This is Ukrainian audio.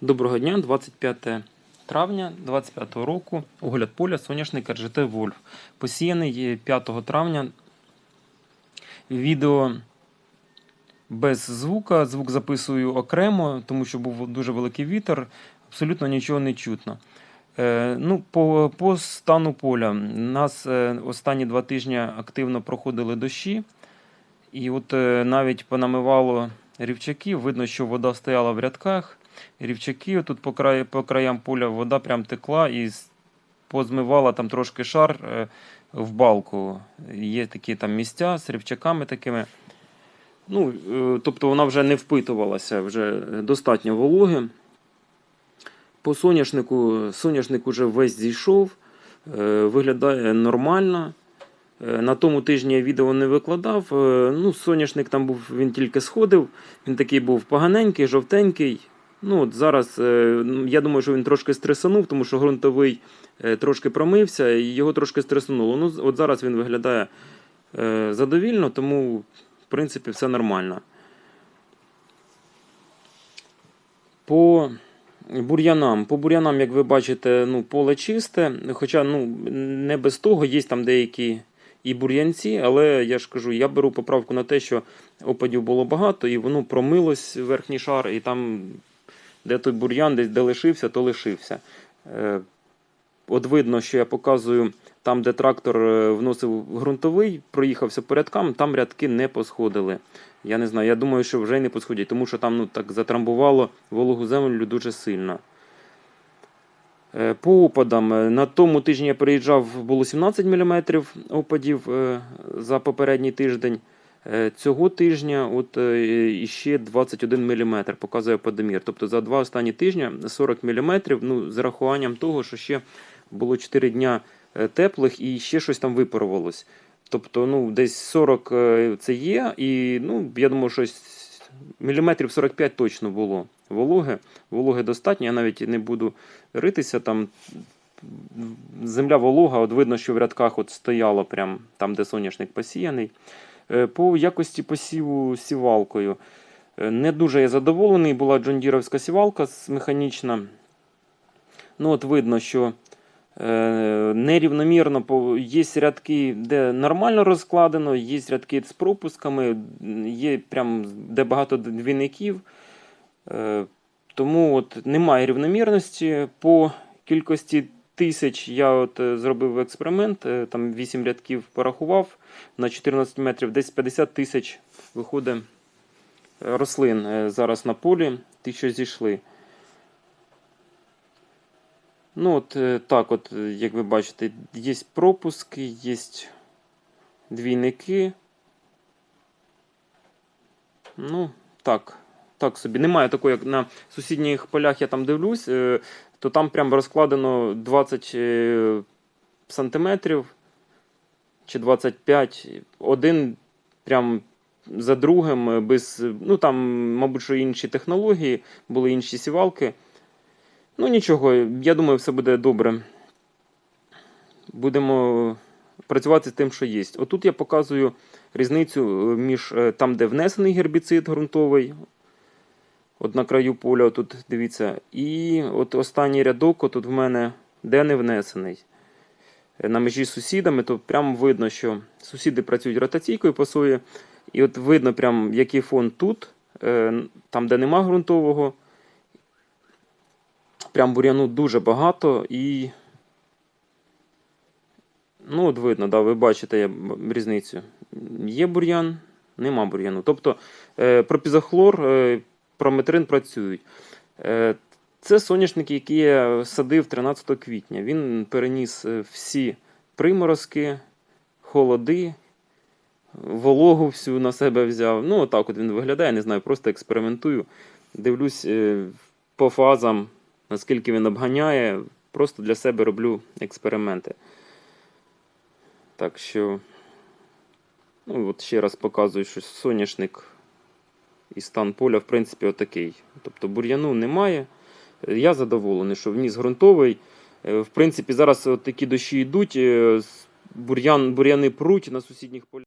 Доброго дня, 25 травня 25 року. Огляд поля соняшник РЖТ Вольф. Посіяний 5 травня. Відео без звука. Звук записую окремо, тому що був дуже великий вітер. Абсолютно нічого не чутно. Е, ну, по, по стану поля. Нас е, останні два тижні активно проходили дощі. І от е, навіть понамивало рівчаки. Видно, що вода стояла в рядках. Рівчаки тут по, краю, по краям поля вода прям текла і позмивала там трошки шар е, в балку. Є такі там місця з рівчаками такими. Ну, е, тобто вона вже не впитувалася, вже достатньо вологи. По соняшнику, соняшник уже весь зійшов, е, виглядає нормально. На тому тижні я відео не викладав. Ну, соняшник там був, він тільки сходив. Він такий був поганенький, жовтенький. Ну, от зараз е, я думаю, що він трошки стресанув, тому що ґрунтовий е, трошки промився і його трошки стресануло. Ну, от зараз він виглядає е, задовільно, тому, в принципі, все нормально. По бур'янам. По бур'янам, як ви бачите, ну, поле чисте. Хоча ну, не без того, є там деякі і бур'янці, але я ж кажу, я беру поправку на те, що опадів було багато, і воно промилось верхній шар, і там, де той бур'ян, десь де лишився, то лишився. Е, От видно, що я показую там, де трактор е, вносив ґрунтовий, проїхався по рядкам, там рядки не посходили. Я не знаю, я думаю, що вже й не посходять, тому що там ну, так затрамбувало вологу землю дуже сильно. Е, По опадам. На тому тижні я переїжджав, було 17 мм опадів за попередній тиждень. Е, Цього тижня от е, іще 21 мм показує подомір. Тобто за два останні тижні 40 мм, ну, з рахуванням того, що ще було 4 дня е, теплих і ще щось там випарувалось. Тобто, ну, десь 40 е, це є, і ну, я думаю, щось міліметрів 45 точно було вологи. Вологи достатньо, я навіть не буду ритися там. Земля волога, от видно, що в рядках от стояло прям там, де соняшник посіяний. Е, По якості посіву сівалкою. е, Не дуже я задоволений. Була джондіровська сівалка механічна. Ну, от видно, що е, нерівномірно є рядки, де нормально розкладено, є рядки з пропусками, є прям де багато двійників. Тому от немає рівномірності. По кількості тисяч я от е, зробив експеримент, е, там 8 рядків порахував на 14 метрів, десь 50 тисяч виходить е, рослин зараз на полі, ті, що зійшли. Ну, от так, от, як ви бачите, є пропуски, є двійники. Ну, так, так собі. Немає такого, як на сусідніх полях я там дивлюсь, е, то там прям розкладено 20 е, сантиметрів чи 25. Один прям за другим, е, без. Ну там, мабуть, що інші технології, були інші сівалки. Ну нічого, я думаю, все буде добре. Будемо працювати з тим, що є. Отут я показую різницю між там, де внесений гербіцид ґрунтовий, от на краю поля, тут дивіться, і от останній рядок, отут в мене, де не внесений. Е, На межі з сусідами, то прямо видно, що сусіди працюють ротаційкою по сої. І от видно, прям, який фон тут, е, там, де нема ґрунтового. Прям бур'яну дуже багато і. Ну, от видно, да, ви бачите різницю. Є бур'ян, нема бур'яну. Тобто е, пропізохлор, прометрин працюють. Е, це соняшник, який я садив 13 квітня. Він переніс е, всі приморозки, холоди, вологу всю на себе взяв. Ну, отак от він виглядає, не знаю, просто експериментую. Дивлюсь е, по фазам, наскільки він обганяє. Просто для себе роблю експерименти. Так що, ну, от ще раз показую, що соняшник і стан поля, в принципі, отакий. Тобто бур'яну немає. Я задоволений, що вніс ґрунтовий. Е, В принципі, зараз от такі дощі йдуть, е, бур'ян, бур'яни пруть на сусідніх полях.